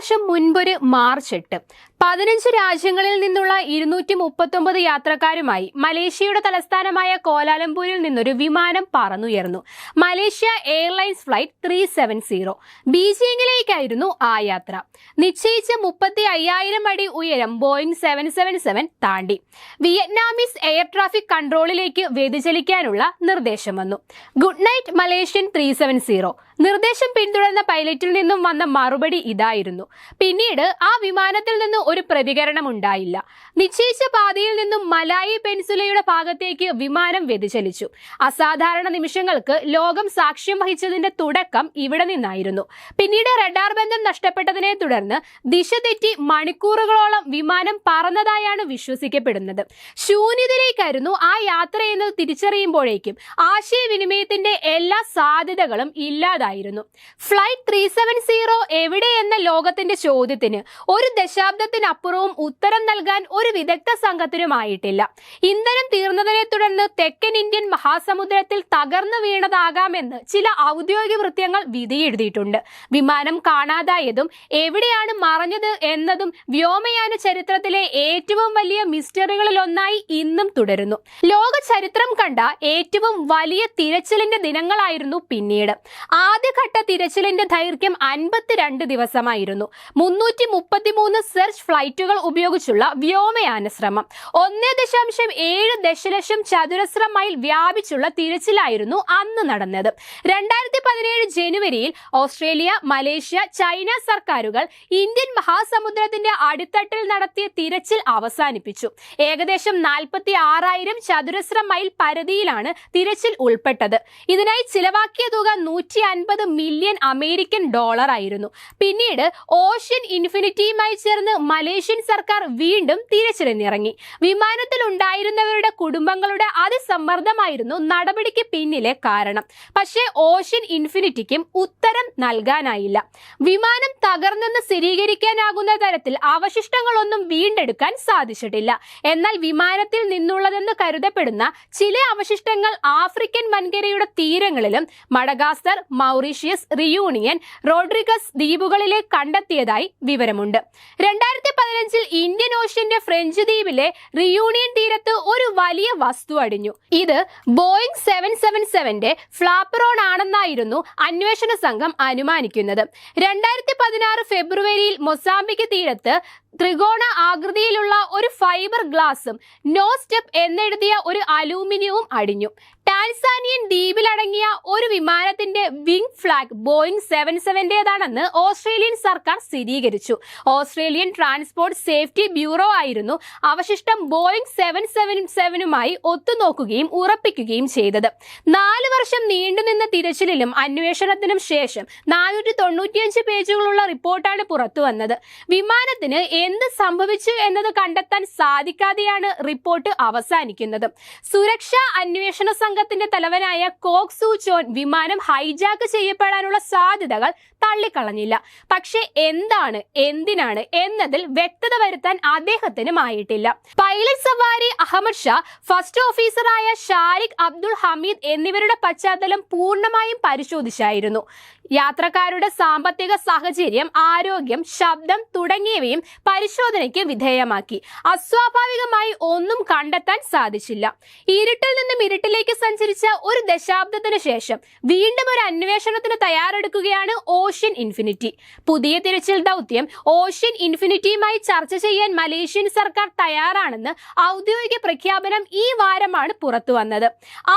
വർഷം മുൻപൊരു മാർച്ച് എട്ട്. പതിനഞ്ച് രാജ്യങ്ങളിൽ നിന്നുള്ള ഇരുന്നൂറ്റി മുപ്പത്തൊമ്പത് യാത്രക്കാരുമായി മലേഷ്യയുടെ തലസ്ഥാനമായ കോലാലംപൂരിൽ നിന്നൊരു വിമാനം പറന്നുയർന്നു. Malaysia Airlines flight three seven zero. ബീജിംഗിലേക്കായിരുന്നു ആ യാത്ര. നിശ്ചയിച്ച മുപ്പത്തി അയ്യായിരം അടി ഉയരം ബോയിങ് സെവൻ സെവൻ സെവൻ താണ്ടി. വിയറ്റ്നാമീസ് എയർ ട്രാഫിക് കൺട്രോളിലേക്ക് വ്യതിചലിക്കാനുള്ള നിർദ്ദേശം വന്നു. Good night Malaysian three seven zero. നിർദ്ദേശം പിന്തുടർന്ന പൈലറ്റിൽ നിന്നും വന്ന മറുപടി ഇതായിരുന്നു. പിന്നീട് ആ വിമാനത്തിൽ നിന്ന് ഒരു പ്രതികരണം ഉണ്ടായില്ല. നിശ്ചയിച്ച പാതയിൽ നിന്നും മലായി പെൻസുലയുടെ ഭാഗത്തേക്ക് വിമാനം വ്യതിചലിച്ചു. അസാധാരണ നിമിഷങ്ങൾക്ക് ലോകം സാക്ഷ്യം വഹിച്ചതിന്റെ തുടക്കം ഇവിടെ നിന്നായിരുന്നു. പിന്നീട് റഡാർ ബന്ധം നഷ്ടപ്പെട്ടതിനെ തുടർന്ന് ദിശ തെറ്റി മണിക്കൂറുകളോളം വിമാനം പറന്നതായാണ് വിശ്വസിക്കപ്പെടുന്നത്. ശൂന്യതയിലേക്കായിരുന്നു ആ യാത്ര യാത്രയെന്ന് തിരിച്ചറിയുമ്പോഴേക്കും ആശയവിനിമയത്തിന്റെ എല്ലാ സാധ്യതകളും ഇല്ലാതായിരുന്നു. ഫ്ലൈറ്റ് ത്രീ സെവൻ സീറോ എവിടെ എന്ന ലോകത്തിന്റെ ചോദ്യത്തിന് ഒരു ദശാബ്ദത്തിനപ്പുറവും ഉത്തരം നൽകാൻ ഒരു വിദഗ്ധ സംഘത്തിനുമായിട്ടില്ല. ഇന്ധനം തീർന്നതിനെ തുടർന്ന് തെക്കൻ ഇന്ത്യൻ മഹാസമുദ്രത്തിൽ തകർന്നു വീണതാകാമെന്ന് ചില ഔദ്യോഗിക വൃത്യങ്ങൾ വിധിയെഴുതിയിട്ടുണ്ട്. വിമാനം കാണാതായതും എവിടെയാണ് മറഞ്ഞത് എന്നതും വ്യോമയാന ചരിത്രത്തിലെ ഏറ്റവും വലിയ മിസ്റ്ററികളിലൊന്നായി ഇന്നും തുടരുന്നു. ലോക ചരിത്രം കണ്ട ഏറ്റവും വലിയ തിരച്ചിലിന്റെ ദിനങ്ങളായിരുന്നു പിന്നീട്. ആദ്യഘട്ട തിരച്ചിലിന്റെ ദൈർഘ്യം അൻപത്തിരണ്ട് ദിവസമായിരുന്നു മുന്നൂറ്റി മുപ്പത്തിമൂന്ന് സെർച്ച് ഫ്ലൈറ്റുകൾ ഉപയോഗിച്ചുള്ള വ്യോമയാന ശ്രമം. ഒന്ന് ദശാംശം ഏഴ് ദശലക്ഷം ചതുരശ്ര മൈൽ വ്യാപിച്ചുള്ള തിരച്ചിലായിരുന്നു അന്ന് നടന്നത്. രണ്ടായിരത്തി പതിനേഴ് ജനുവരിയിൽ ഓസ്ട്രേലിയ മലേഷ്യ ചൈന സർക്കാരുകൾ ഇന്ത്യൻ മഹാസമുദ്രത്തിന്റെ അടിത്തട്ടിൽ നടത്തിയ തിരച്ചിൽ അവസാനിപ്പിച്ചു. ഏകദേശം നാൽപ്പത്തി ആറായിരം ചതുരശ്ര മൈൽ പരിധിയിലാണ് തിരച്ചിൽ ഉൾപ്പെട്ടത്. ഇതിനായി ചിലവാക്കിയ തുക നൂറ്റി അൻപത് മില്യൺ അമേരിക്കൻ ഡോളർ ആയിരുന്നു പിന്നീട് ഓഷ്യൻ ഇൻഫിനിറ്റിയുമായി ചേർന്ന് മലേഷ്യൻ സർക്കാർ വീണ്ടും തിരച്ചിലിനിറങ്ങി. വിമാനത്തിൽ ഉണ്ടായിരുന്നവരുടെ കുടുംബങ്ങളുടെ അതിസമ്മർദ്ദമായിരുന്നു നടപടിക്ക് പിന്നിലെ കാരണം. പക്ഷേ ഓഷ്യൻ ഇൻഫിനിറ്റിക്കും ഉത്തരം നൽകാനായില്ല. വിമാനം തകർന്നെന്ന് സ്ഥിരീകരിക്കാനാകുന്ന തരത്തിൽ അവശിഷ്ടങ്ങളൊന്നും വീണ്ടെടുക്കാൻ സാധിച്ചിട്ടില്ല. എന്നാൽ വിമാനത്തിൽ നിന്നുള്ളതെന്ന് കരുതപ്പെടുന്ന ചില അവശിഷ്ടങ്ങൾ ആഫ്രിക്കൻ വൻകരയുടെ തീരങ്ങളിലും മഡഗാസ്കർ മൗറീഷ്യസ് റിയൂണിയൻ റോഡ്രിഗസ് ദ്വീപുകളിലെ കണ്ടെത്തിയതായി വിവരമുണ്ട്. രണ്ടായിരത്തി പതിനഞ്ചിൽ ഇന്ത്യൻ ഓഷ്യന്റെ ഫ്രഞ്ച് ദ്വീപിലെ റിയൂണിയൻ തീരത്ത് ഒരു വലിയ വസ്തു അടിഞ്ഞു. ഇത് ബോയിങ് സെവൻ സെവൻ സെവന്റെ ഫ്ലാപ്പറോൺ ആണെന്നായിരുന്നു അന്വേഷണ സംഘം അനുമാനിക്കുന്നത്. രണ്ടായിരത്തി പതിനാറ് ഫെബ്രുവരിയിൽ മൊസാമ്പിക് തീരത്ത് ത്രികോണ ആകൃതിയിലുള്ള ഒരു ഫൈബർ ഗ്ലാസും നോ സ്റ്റെപ്പ് എന്നെഴുതിയ ഒരു അലൂമിനിയവും അടിഞ്ഞു. ടാൻസാനിയൻ ദ്വീപിലടങ്ങിയ ഒരു വിമാനത്തിന്റെ വിംഗ് ഫ്ലാഗ് ബോയിങ് സെവൻ സെവന്റേതാണെന്ന് ഓസ്ട്രേലിയൻ സർക്കാർ സ്ഥിരീകരിച്ചു. ഓസ്ട്രേലിയൻ ട്രാൻസ്പോർട്ട് സേഫ്റ്റി ബ്യൂറോ ആയിരുന്നു അവശിഷ്ടം ബോയിങ് സെവൻ സെവൻ സെവനുമായി ഒത്തുനോക്കുകയും ഉറപ്പിക്കുകയും ചെയ്തത്. നാല് വർഷം നീണ്ടുനിന്ന തിരച്ചിലിലും അന്വേഷണത്തിനും ശേഷം നാനൂറ്റി തൊണ്ണൂറ്റിയഞ്ച് പേജുകളുള്ള റിപ്പോർട്ടാണ് പുറത്തുവന്നത്. വിമാനത്തിന് എന്ത് സംഭവിച്ചു എന്നത് കണ്ടെത്താൻ സാധിക്കാതെയാണ് റിപ്പോർട്ട് അവസാനിക്കുന്നത്. സുരക്ഷാ അന്വേഷണ സംഘത്തിന്റെ തലവനായ കോക് സു ചോൻ വിമാനം ഹൈജാക്ക് ചെയ്യപ്പെടാനുള്ള സാധ്യതകൾ തള്ളിക്കളഞ്ഞില്ല. പക്ഷേ എന്താണ് എന്തിനാണ് എന്നതിൽ വ്യക്തത വരുത്താൻ അദ്ദേഹത്തിനുമായിട്ടില്ല. പൈലറ്റ് സവാരി അഹമ്മദ് ഷാ ഫസ്റ്റ് ഓഫീസറായ ഷാരിഖ് അബ്ദുൾ ഹമീദ് എന്നിവരുടെ പശ്ചാത്തലം പൂർണമായും പരിശോധിച്ചായിരുന്നു. യാത്രക്കാരുടെ സാമ്പത്തിക സാഹചര്യം ആരോഗ്യം ശബ്ദം തുടങ്ങിയവയും പരിശോധനയ്ക്ക് വിധേയമാക്കി. അസ്വാഭാവികമായി ഒന്നും കണ്ടെത്താൻ സാധിച്ചില്ല. ഇരുട്ടിൽ നിന്നും ഇരുട്ടിലേക്ക് സഞ്ചരിച്ച ഒരു ദശാബ്ദത്തിനു ശേഷം വീണ്ടും ഒരു അന്വേഷണത്തിന് തയ്യാറെടുക്കുകയാണ് ഓഷ്യൻ ഇൻഫിനിറ്റി. പുതിയ തിരച്ചിൽ ദൗത്യം ഓഷ്യൻ ഇൻഫിനിറ്റിയുമായി ചർച്ച ചെയ്യാൻ മലേഷ്യൻ സർക്കാർ തയ്യാറാണെന്ന് ഔദ്യോഗിക പ്രഖ്യാപനം ഈ വാരമാണ് പുറത്തു വന്നത്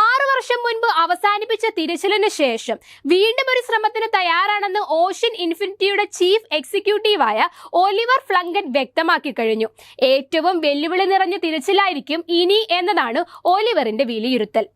ആറു വർഷം മുൻപ് അവസാനിപ്പിച്ച തിരച്ചിലിന് ശേഷം വീണ്ടും ഒരു ശ്രമത്തിന് തയ്യാറാണെന്ന് ഓഷ്യൻ ഇൻഫിനിറ്റിയുടെ ചീഫ് എക്സിക്യൂട്ടീവായ ഒലിവർ ഫ്ലങ്കൻ വ്യക്തമാക്കി കഴിഞ്ഞു. ഏറ്റവും വെല്ലുവിളി നിറഞ്ഞ തിരച്ചിലായിരിക്കും ഇനി എന്നതാണ് ഒലിവറിന്റെ വിലയിരുത്തൽ.